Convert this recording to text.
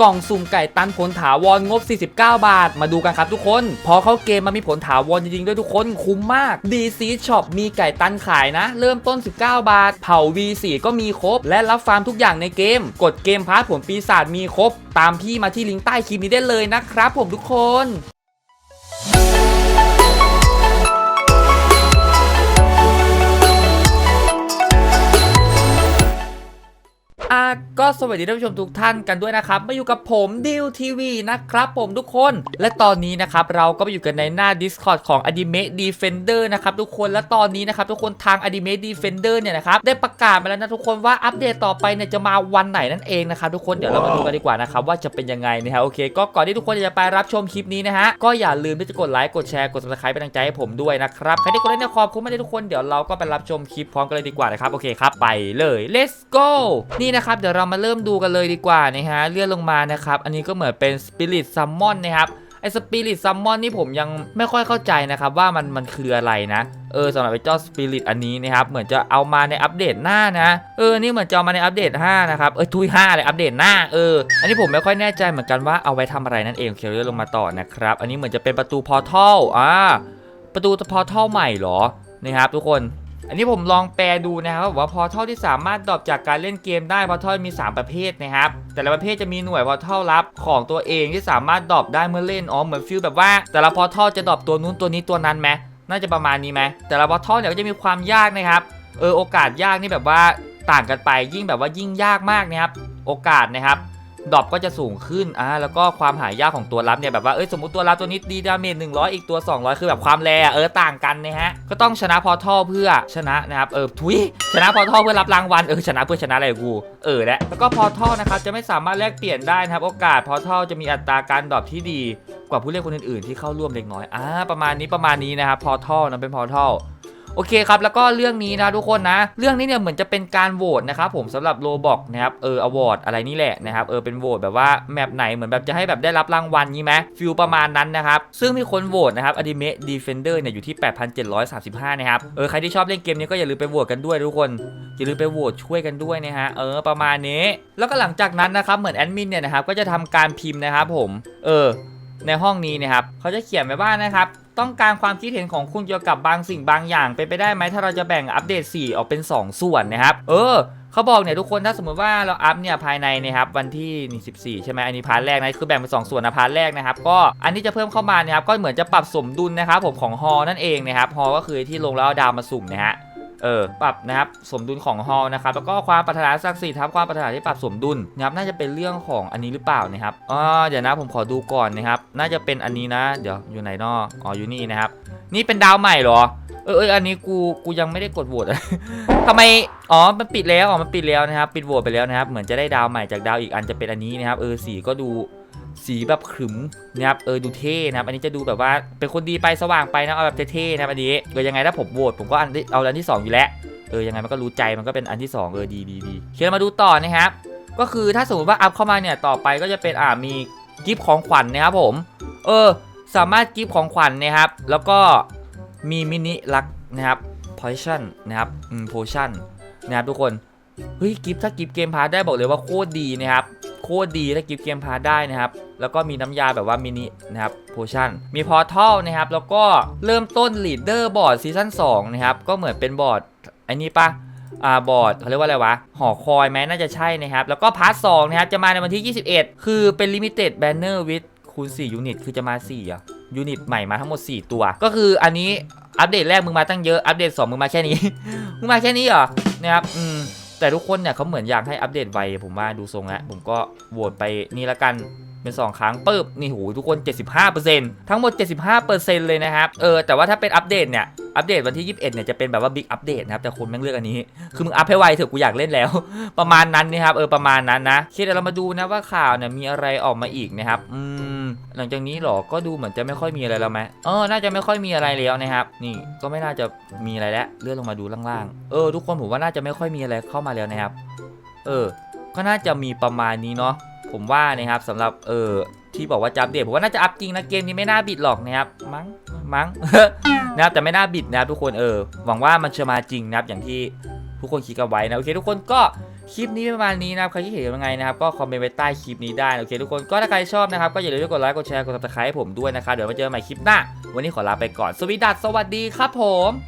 กล่องสุ่มไก่ตันผลถาวรงบ 49 บาท มาดูกันครับทุกคน พอเข้าเกมมันมีผลถาวรจริงๆ ด้วยทุกคนคุ้มมาก DC Shop มีไก่ตันขายนะ เริ่มต้น 19 บาท เผา V4 ก็มีครบ และรับฟาร์มทุกอย่างในเกม กดเกมพาร์ทผลปีศาจมีครบ ตามพี่มาที่ลิงก์ใต้คลิปนี้ได้เลยนะครับผมทุกคน สวัสดีท่านผู้ชมทุกท่านกันด้วยนะครับมาอยู่กับผมดิวทีวีนะครับผมทุกคน และตอนนี้นะครับเราก็ไปอยู่กันในหน้า Discord ของ Anime Defender นะครับทุกคนและตอนนี้นะครับทุกคนทาง Anime Defender เนี่ยนะครับได้ประกาศมาแล้วนะทุกคนว่าอัปเดตต่อไปเนี่ยจะมาวันไหนนั่นเองนะครับทุกคนเดี๋ยวเรามาดูกันดีกว่านะครับว่าจะเป็นยังไงนะฮะโอเค ก็ก่อนที่ทุกคนจะไปรับชมคลิปนี้นะฮะก็อย่าลืมที่จะกดไลค์กดแชร์กด subscribe เป็นกำลังใจให้ผมด้วยนะครับใครที่กดไลค์เนี่ยขอบคุณมากเลยทุกคนเดี๋ยวเราก็ไปรับชมคลิปพร้อมกันเลยดีกว่านะครับโอเคครับไปเลย let's go นี่นะครับเดี๋ยวเรามาเริ่มดูกันเลยดีกว่านะฮะเลื่อนลงมานะครับอันนี้ก็เหมือนเป็น spirit summon นะครับไอ้สปิริตซัมมอนนี่ผมยังไม่ค่อยเข้าใจนะครับว่ามันมันคืออะไรนะเออสำหรับไอ้เจ้าสปิริตอันนี้นะครับเหมือนจะเอามาในอัปเดตหน้านะเออนี่เหมือนจะเอามาในอัปเดต 5 นะครับเออทุย5เลยอัปเดตหน้าเอออันนี้ผมไม่ค่อยแน่ใจเหมือนกันว่าเอาไว้ทำอะไรนั่นเองเคเลื่อนลงมาต่อนะครับอันนี้เหมือนจะเป็นประตูพอร์ทัลอ่าประตูพอร์ทัลใหม่เหรอนะครับทุกคน อันนี้ผมลองแปลดูนะครับว่าพอร์ทัลที่สามารถดรอปจากการเล่นเกมได้พอร์ทัลมี 3 ประเภทนะครับ แต่ละประเภทจะมีหน่วยพอร์ทัลลับของตัวเองที่สามารถดรอปได้เมื่อเล่นอ๋อเหมือนฟิลแบบว่าแต่ละพอร์ทัลจะดรอปตัวนู้นตัวนี้ตัวนั้นไหมน่าจะประมาณนี้ไหมแต่ละพอร์ทัลเนี่ยก็จะมีความยากนะครับเออโอกาสยากนี่แบบว่าต่างกันไปยิ่งแบบว่ายิ่งยากมากนะครับโอกาสนะครับ ดรอปก็จะสูงขึ้นอ่าแล้วก็ความหายากของตัวรับเนี่ยแบบว่าเอ้ยสมมติตัวรับตัวนี้ดีดาเมจ100อีกตัว 200 คือแบบความแรอะเออต่างกันนะฮะก็ต้องชนะพอทัลเพื่อชนะนะครับเออทุยชนะพอทัลเพื่อรับรางวัลเออชนะเพื่อชนะอะไรกูเออและแล้วก็พอทัลนะครับจะไม่สามารถแลกเปลี่ยนได้นะครับโอกาสพอทัลจะมีอัตราการดรอปที่ดีกว่าผู้เล่นคนอื่นๆที่เข้าร่วมเล็กน้อยอ่าประมาณนี้ประมาณนี้นะครับพอร์ทัลนะเป็นพอทัล โอเคครับ แล้วก็เรื่องนี้นะทุกคนนะ เรื่องนี้เนี่ยเหมือนจะเป็นการโหวตนะครับผมสำหรับโลบอกนะครับเอออวอร์ดอะไรนี่แหละนะครับเออเป็นโหวตแบบว่าแมปไหนเหมือนแบบจะให้แบบได้รับรางวัลนี้ไหมฟิลประมาณนั้นนะครับซึ่งมีคนโหวตนะครับอ n ิเม Defender เนี่ยอยู่ที่ 8,735 นะครับเออใครที่ชอบเล่นเกมนี้ก็อย่าลืมไปโหวตกันด้วยทุกคนอย่าลืมไปโหวตช่วยกันด้วยนะฮะเออประมาณนี้ แล้วก็หลังจากนั้นนะครับเหมือนแอดมินเนี่ยนะครับก็จะทำการพิมพ์นะครับผมเออ ในห้องนี้นะครับเขาจะเขียนไว้ว่านะครับต้องการความคิดเห็นของคุณเกี่ยวกับบางสิ่งบางอย่างเป็นไปได้ไหมถ้าเราจะแบ่งอัปเดต 4 ออกเป็น 2 ส่วนนะครับ เออเขาบอกเนี่ยทุกคนถ้าสมมติว่าเราอัพเนี่ยภายในนะครับวันที่ 14 ใช่ไหมอันนี้พาร์ทแรกนะคือแบ่งเป็น 2 ส่วนนะพาร์ทแรกนะครับก็อันที่จะเพิ่มเข้ามานะครับก็เหมือนจะปรับสมดุลนะครับผมของฮอนั่นเองนะครับฮอก็คือที่ลงแล้วเอาดาวมาสุ่มนะฮะ เออปรับนะครับสมดุลของฮอลนะครับแล้วก็ความปรารถนาศักดิ์สิทธิ์ครับความปรารถนาที่ปรับสมดุลนะครับน่าจะเป็นเรื่องของอันนี้หรือเปล่านะครับอ๋อเดี๋ยวนะผมขอดูก่อนนะครับ น่าจะเป็นอันนี้นะ เดี๋ยวอยู่ไหนนออ๋ออยู่นี่นะครับ นี่เป็นดาวใหม่เหรอเออเอออันนี้กูกูยังไม่ได้กดโหวตทำไมอ๋อมันปิดแล้วอ๋อมันปิดแล้วนะครับ ปิดโหวตไปแล้วนะครับ เหมือนจะได้ดาวใหม่จากดาวอีกอันจะเป็นอันนี้นะครับ เออสีก็ดู สีแบบขรึมนะครับเออดูเท่นะครับอันนี้จะดูแบบว่าเป็นคนดีไปสว่างไปนะเอาแบบเท่ๆนะครับอันนี้เออยังไงถ้าผมโหวตผมก็อันที่เอาอันที่สองอยู่แล้วเออยังไงมันก็รู้ใจมันก็เป็นอันที่ 2 เออดีดีดีเขียนมาดูต่อนะครับก็คือถ้าสมมติว่าอัพเข้ามาเนี่ยต่อไปก็จะเป็นอ่ามีกิฟต์ของขวัญนะครับผม เออสามารถกิฟต์ของขวัญนะครับ แล้วก็มีมินิลักนะครับ potion นะครับอืม potion นะครับทุกคนเฮ้ยกิฟต์ถ้ากิฟต์เกมพาร์ได้บอกเลยว่าโคตรดีนะครับ โคตรดีถ้ากิฟต์เกมพาได้นะครับแล้วก็มีน้ำยาแบบว่ามินินะครับโพชั่นมีพอร์ทัลนะครับแล้วก็เริ่มต้นลีดเดอร์บอร์ดซีซั่น2นะครับก็เหมือนเป็นบอร์ดไอ้นี่ปะอ่าบอร์ดเขาเรียกว่าอะไรวะหอคอยไหมน่าจะใช่นะครับ แล้วก็พาร์ทสนะครับจะมาในวันที่ 21 คือเป็นลิมิเต็ดแบนเนอร์วิดคูณ4ยูนิตคือจะมา4อะยูนิตใหม่มาทั้งหมด 4 ตัว ก็คืออันนี้อัปเดตแรกมึงมาตั้งเยอะอัปเดต 2 มึงมาแค่นี้ มึงมาแค่นี้เหรอนะครับอืม แต่ทุกคนเนี่ยเขาเหมือนอยากให้อัปเดตไวผมว่าดูทรงแล้วผมก็โหวตไปนี่ละกันเป็น 2 ครั้งปึ๊บนี่โหทุกคน 75%ทั้งหมด 75%เลยนะครับเออแต่ว่าถ้าเป็นอัปเดตเนี่ยอัปเดตวันที่ 21เนี่ยจะเป็นแบบว่าบิ๊กอัปเดตนะครับแต่คนแม่งเลือกอันนี้ คือมึงอัพให้ไวเถอะกูอยากเล่นแล้ว ประมาณนั้นนะครับเออประมาณนั้นนะโอเคเดี๋ยวเรามาดูนะว่าข่าวเนี่ยมีอะไรออกมาอีกนะครับอืม หลังจากนี้หรอ ก็ดูเหมือนจะไม่ค่อยมีอะไรแล้วไหมเออ น่าจะไม่ค่อยมีอะไรแล้วนะครับ นี่ ก็ไม่น่าจะมีอะไรแล้ว เลื่อนลงมาดูล่างๆ เออ ทุกคนผมว่าน่าจะไม่ค่อยมีอะไรเข้ามาแล้วนะครับ เออ ก็น่าจะมีประมาณนี้เนาะ ผมว่านะครับสำหรับ เออ ที่บอกว่าจะอัปเดตผมว่าน่าจะอัพจริงนะเกมนี้ไม่น่าบิดหรอกนะครับ มั้ง มั้ง นะครับ แต่ไม่น่าบิดนะครับทุกคน เออ หวังว่ามันจะมาจริงนะครับ อย่างที่ทุกคนคิดกันไว้นะ โอเค ทุกคนก็ คลิปนี้ประมาณนี้นะครับใครที่เห็นยังไงนะครับก็คอมเมนต์ไว้ใต้คลิปนี้ได้โอเคทุกคนก็ถ้าใครชอบนะครับก็อย่าลืมกดไลค์กดแชร์กดติดตามให้ผมด้วยนะครับเดี๋ยวมาเจอกันใหม่คลิปหน้า วันนี้ขอลาไปก่อนสวีดัสสวัสดีครับผม